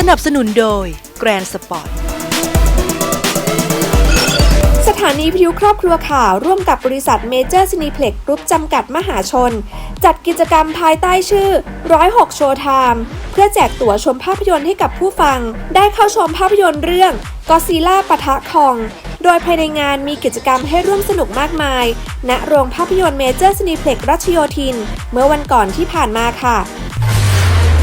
สนับสนุนโดย Grand Sport สถานีพิทยุครอบครัวข่าว ร่วมกับบริษัทเมเจอร์ซินิเพล็กกรุ๊ปจำกัดมหาชน จัดกิจกรรมภายใต้ชื่อ 106 โชว์ไทม์เพื่อแจกตั๋วชมภาพยนตร์ให้กับผู้ฟัง ได้เข้าชมภาพยนตร์เรื่องกอซีล่าปะทะคอง โดยภายในงานมีกิจกรรมให้ร่วมสนุกมากมาย ณโรงภาพยนตร์เมเจอร์ซินิเพล็กรัชโยธิน เมื่อวันก่อนที่ผ่านมาค่ะ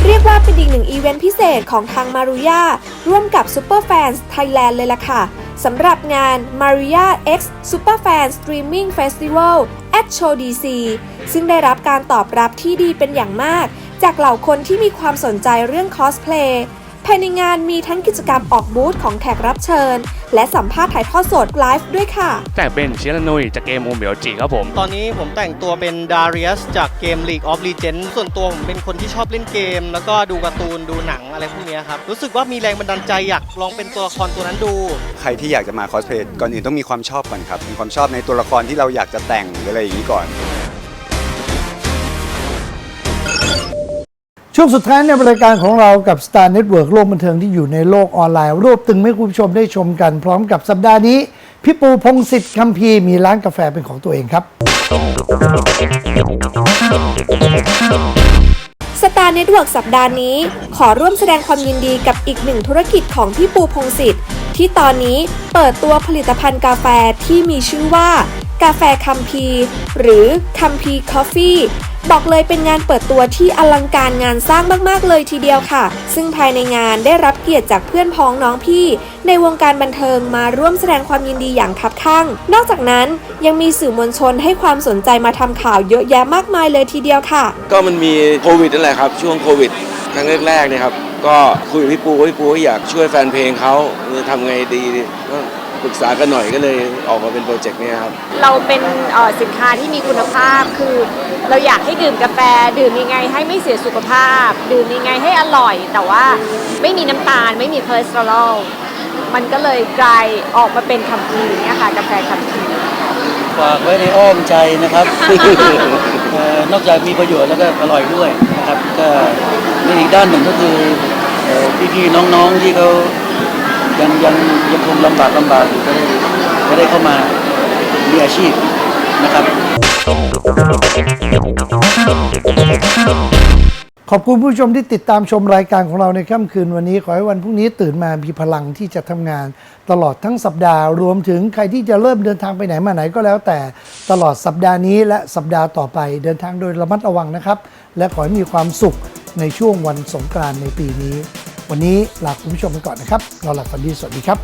เรียกว่าเป็นอีกหนึ่งอีเวนต์พิเศษของทางมารุยาร่วมกับซ u เปอร์แฟนส์ไทยแลนด์เลยล่ะค่ะสำหรับงาน Maria X Superfan Streaming Festival at Show DC ซึ่งได้รับการตอบรับที่ดีเป็นอย่างมาก จากเหล่าคนที่มีความสนใจเรื่องคอสเพลย์ ภายในงานมีทั้งกิจกรรมออกบูธของแขกรับเชิญ และสัมภาษณ์ถ่ายทอดสดไลฟ์ด้วยค่ะ แต่งเป็นเชลนุยจากเกมโอเมลจิครับผม ตอนนี้ผมแต่งตัวเป็นดา r ิ u s จากเกม League of Legends ส่วนตัวผมเป็นคนที่ชอบเล่นเกม แล้วก็ดูการ์ตูนดูหนังอะไรพวกเนี้ยครับ รู้สึกว่ามีแรงบันดาลใจอยากลองเป็นตัวละครตัวนั้นดู ใครที่อยากจะมาคอสเพลย์ก่อนอื่นต้องมีความชอบก่อนครับมีความชอบในตัวละครที่เราอยากจะแต่งหรืออะไรอย่างนี้ก่อน ช่วงสุดท้ายในรายการของเรากับ Star Network โลกบันเทิงที่อยู่ในโลกออนไลน์รวบตึงให้คุณผู้ชมได้ชมกันพร้อมกับสัปดาห์นี้ พี่ปูพงศิษฐ์คัมภีร์มีร้านกาแฟเป็นของตัวเองครับ สตาร์เน็ตเวิร์กสัปดาห์นี้ ขอร่วมแสดงความยินดีกับอีกหนึ่งธุรกิจของพี่ปูพงศิษฐ์ที่ตอนนี้เปิดตัวผลิตภัณฑ์กาแฟที่มีชื่อว่า กาแฟคัมพีร์หรือคัมพีร์คอฟฟี่ บอกเลยเป็นงานเปิดตัวที่อลังการงานสร้างมากๆเลยทีเดียวค่ะ ซึ่งภายในงานได้รับเกียรติจากเพื่อนพ้องน้องพี่ ในวงการบันเทิงมาร่วมแสดงความยินดีอย่างคับข้าง นอกจากนั้นยังมีสื่อมวลชนให้ความสนใจมาทำข่าวเยอะแยะมากมายเลยทีเดียวค่ะ ก็มันมีโควิดนั่นแหละครับ ช่วงโควิดครั้งแรกๆเนี่ยครับก็คุยกับพี่ปูพี่ปูก็อยากช่วยแฟนเพลงเขาเออทำไงดีก็ ปรึกษากันหน่อยก็เลยออกมาเป็นโปรเจกต์เนี้ครับ เราเป็นเอ่อสินค้าที่มีคุณภาพคือ เราอยากให้ดื่มกาแฟ ดื่มยังไงให้ไม่เสียสุขภาพ ดื่มยังไงให้อร่อย แต่ว่าไม่มีน้ำตาลไม่มีคอเลสเตอรอลมันก็เลยกลายออกมาเป็นคัมภีร์เนี่ยค่ะกาแฟคัมภีร์ ฝากไว้ในอ้อมใจนะครับ เอ่อนอกจากมีประโยชน์แล้วก็อร่อยด้วยนะครับ ก็ในอีกด้านหนึ่งก็คือเอ่อพี่ๆน้องๆที่เขา ยังยังยังคงลำบากลำบากอยู่ก็ได้ก็ได้เข้ามามีอาชีพนะครับขอบคุณผู้ชมที่ติดตามชมรายการของเราในค่ำคืนวันนี้ ขอให้วันพรุ่งนี้ตื่นมามีพลังที่จะทำงาน ตลอดทั้งสัปดาห์ รวมถึงใครที่จะเริ่มเดินทางไปไหนมาไหนก็แล้ว แต่ตลอดสัปดาห์นี้และสัปดาห์ต่อไปเดินทางโดยระมัดระวังนะครับ และขอให้มีความสุขในช่วงวันสงกรานต์ในปีนี้ วันนี้ลาคุณผู้ชมไปก่อนนะครับเราหลับฝันดีสวัสดีครับ